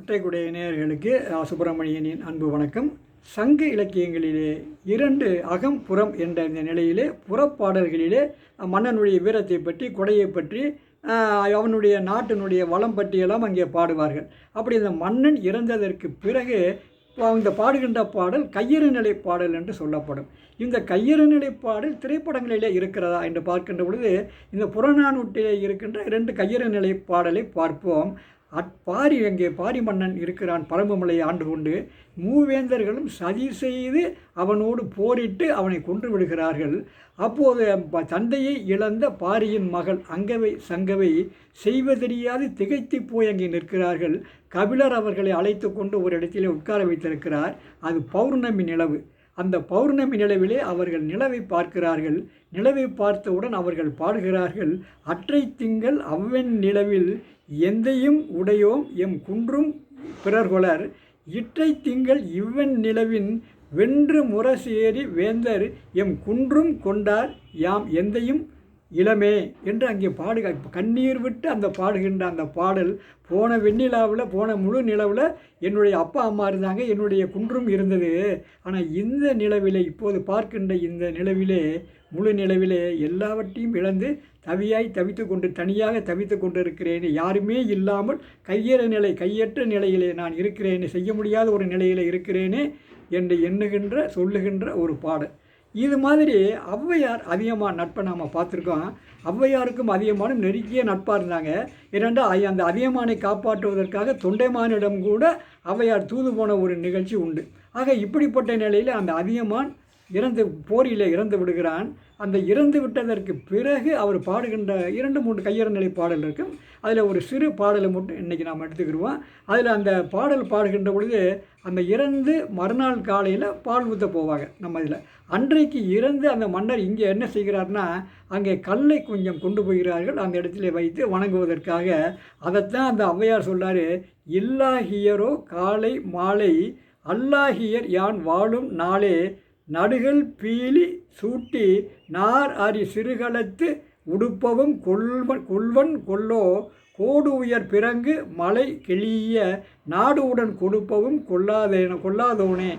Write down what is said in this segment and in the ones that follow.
ஒற்றைக்குடைய நேயர்களுக்கு சுப்பிரமணியனின் அன்பு வணக்கம். சங்க இலக்கியங்களிலே இரண்டு அகம் புறம் என்ற இந்த நிலையிலே புறப்பாடல்களிலே மன்னனுடைய வீரத்தை பற்றி கொடையை பற்றி அவனுடைய நாட்டினுடைய வளம் பற்றியெல்லாம் அங்கே பாடுவார்கள். அப்படி இந்த மன்னன் இறந்ததற்கு பிறகு இந்த பாடுகின்ற பாடல் கையறு நிலை பாடல் என்று சொல்லப்படும். இந்த கையறு நிலை பாடல் திரைப்படங்களிலே இருக்கிறதா என்று பார்க்கின்ற பொழுது இந்த புறநானூற்றிலே இருக்கின்ற இரண்டு கையறு நிலை பாடலை பார்ப்போம். அப்பாரி அங்கே பாரி மன்னன் இருக்கிறான் பரம்புமலையை ஆண்டு கொண்டு மூவேந்தர்களும் சதி செய்து அவனோடு போரிட்டு அவனை கொன்று விடுகிறார்கள். அப்போது ப- தந்தையை இழந்த பாரியின் மகள் அங்கவை சங்கவை செய்வதறியாது திகைத்து போய் அங்கே நிற்கிறார்கள். கபிலர் அவர்களை அழைத்து கொண்டு ஒரு இடத்திலே உட்கார வைத்திருக்கிறார். அது பௌர்ணமி நிலவு. அந்த பௌர்ணமி நிலவிலே அவர்கள் நிலவை பார்க்கிறார்கள். நிலவை பார்த்தவுடன் அவர்கள் பாடுகிறார்கள். அற்றை திங்கள் அவ்வெண் நிலவில் எந்தையும் உடையோம் எம் குன்றும் பிறர்கொளர் இற்றை திங்கள் இவ்வன் நிலவின் வென்று முரசேறி வேந்தர் எம் குன்றும் கொண்டார். யாம் எந்தையும் இளமே என்று அங்கே பாடுக கண்ணீர் விட்டு அந்த பாடுகின்ற அந்த பாடல் போன வெண்ணிலாவில் போன முழு நிலவில் என்னுடைய அப்பா அம்மா இருந்தாங்க என்னுடைய குன்றும் இருந்தது. ஆனால் இந்த நிலவிலே இப்போது பார்க்கின்ற இந்த நிலவிலே முழு நிலவிலே எல்லாவற்றையும் இழந்து தவியாய் தவித்து கொண்டு தனியாக தவித்து கொண்டு இருக்கிறேன் யாருமே இல்லாமல் கையற நிலை கையற்ற நிலையிலே நான் இருக்கிறேனே. செய்ய முடியாத ஒரு நிலையிலே இருக்கிறேனே என்று எண்ணுகின்ற சொல்லுகின்ற ஒரு பாடல். இது மாதிரி ஔவையார் அதிகமாக நட்பை நாம் பார்த்துருக்கோம். ஔவையாருக்கும் அதிகமானும் நெருங்கிய நட்பாக இருந்தாங்க. இரண்டா அந்த அதிகமானை காப்பாற்றுவதற்காக தொண்டைமானிடம் கூட ஔவையார் தூது போன ஒரு நிகழ்ச்சி உண்டு. ஆக இப்படிப்பட்ட நிலையில் அந்த அதிகமான் இறந்து போரில் இறந்து விடுகிறான். அந்த இறந்து விட்டதற்கு பிறகு அவர் பாடுகின்ற இரண்டு மூன்று கையறநிலை பாடல் இருக்கும். அதில் ஒரு சிறு பாடலை மட்டும் இன்றைக்கி நாம் எடுத்துக்கிடுவோம் அதில் அந்த பாடல் பாடுகின்ற பொழுது அந்த இறந்து மறுநாள் காலையில் பால் ஊற்ற போவாங்க நம்ம இதில். அன்றைக்கு இறந்து அந்த மன்னர் இங்கே என்ன செய்கிறார்னா அங்கே கல்லை கொஞ்சம் கொண்டு போகிறார்கள். அந்த இடத்துல வைத்து வணங்குவதற்காக அதைத்தான் அந்த ஔவையார் சொல்றாரு இல்லாகியரோ காலை மாலை அல்லாகியர் யான் வாழும் நாளே நடுகள் பீலி சூட்டி நார் அரி சிறுகளத்து உடுப்பவும் கொள்வன் கொள்வன் கொல்லோ கோடு உயர் பிறங்கு மலை கிளிய நாடு உடன் கொடுப்பவும் கொள்ளாதேன கொள்ளாதோனே.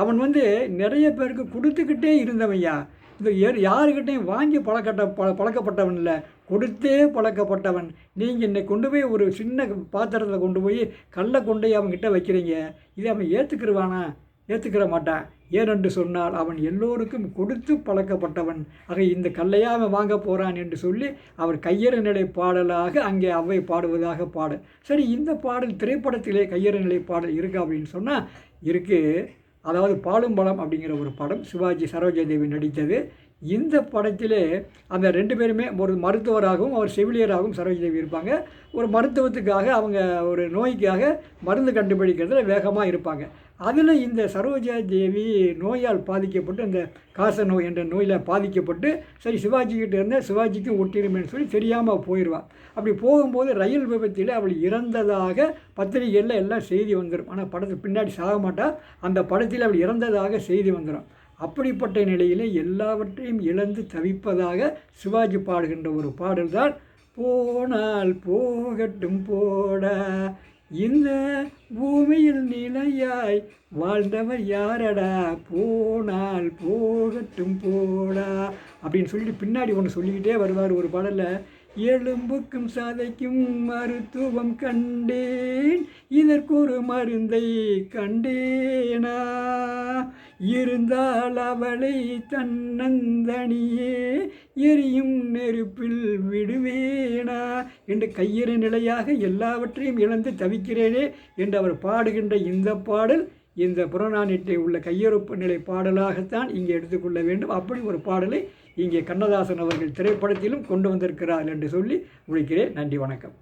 அவன் வந்து நிறைய பேருக்கு கொடுத்துக்கிட்டே இருந்தவையா. இந்த யார் யாருக்கிட்டையும் வாங்கி பழக்கட்ட ப பழக்கப்பட்டவன் இல்லை. கொடுத்தே பழக்கப்பட்டவன். நீங்கள் என்னை கொண்டு போய் ஒரு சின்ன பாத்திரத்தில் கொண்டு போய் கல்லை கொண்டு போய் அவன்கிட்ட வைக்கிறீங்க. இதை அவன் ஏற்றுக்கிருவானா ஏற்றுக்கிற மாட்டான். ஏனென்று சொன்னால் அவன் எல்லோருக்கும் கொடுத்து பழக்கப்பட்டவன். ஆக இந்த கல்லையா அவன் வாங்க போகிறான் என்று சொல்லி அவர் கையறு நிலை பாடலாக அங்கே அவை பாடுவதாக பாடல் சரி இந்த பாடல் திரைப்படத்திலே கையறு நிலை பாடல் இருக்கா அப்படின்னு சொன்னால் இருக்குது அதாவது பாலும் பழம் அப்படிங்கிற ஒரு படம் சிவாஜி சரோஜாதேவி நடித்தது. இந்த படத்திலே அந்த ரெண்டு பேருமே ஒரு மருத்துவராகவும் அவர் செவிலியராகவும் சரோஜாதேவி இருப்பாங்க. ஒரு மருத்துவத்துக்காக அவங்க ஒரு நோய்க்காக மருந்து கண்டுபிடிக்கிறதுல வேகமாக இருப்பாங்க. அதில் இந்த சரோஜா தேவி நோயால் பாதிக்கப்பட்டு அந்த காச நோய் என்ற நோயில் பாதிக்கப்பட்டு சரி சிவாஜிக்கிட்ட இருந்தால் சிவாஜிக்கும் ஒட்டிடுமேனு சொல்லி தெரியாமல் போயிடுவாள் அப்படி போகும்போது ரயில் விபத்தில் அவள் இறந்ததாக பத்திரிகையில் எல்லாம் செய்தி வந்துடும் ஆனால் படத்துக்கு பின்னாடி சாக மாட்டா அந்த படத்தில் அவள் இறந்ததாக செய்தி வந்துடும் அப்படிப்பட்ட நிலையிலே எல்லாவற்றையும் இழந்து தவிப்பதாக சிவாஜி பாடுகின்ற ஒரு பாடல்தான் போனால் போகட்டும் போடா இந்த பூமியில் நிலையாய் வாழ்ந்தவர் யாரடா? போனால் போகட்டும் போடா அப்படின்னு சொல்லிட்டு பின்னாடி ஒன்று சொல்லிக்கிட்டே வருவார் ஒரு பாடலில் எலும்புக்கும் சதைக்கும் மருத்துவம் கண்டேன் இதற்கு ஒரு மருந்தை கண்டேனா? இருந்தால் அவளை தன்னந்தனியே எரியும் நெருப்பில் விடுவேனா? என்று கையிற நிலையாக எல்லாவற்றையும் இழந்து தவிக்கிறேனே என்று அவர் பாடுகின்ற இந்த பாடல் இந்த புறநானூற்றில் உள்ள கையொறுப்பு நிலை பாடலாகத்தான் இங்கே எடுத்துக்கொள்ள வேண்டும். அப்படி ஒரு பாடலை இங்கே கண்ணதாசன் அவர்கள் திரைப்படத்திலும் கொண்டு வந்திருக்கிறார் என்று சொல்லி முடிக்கிறேன். நன்றி வணக்கம்.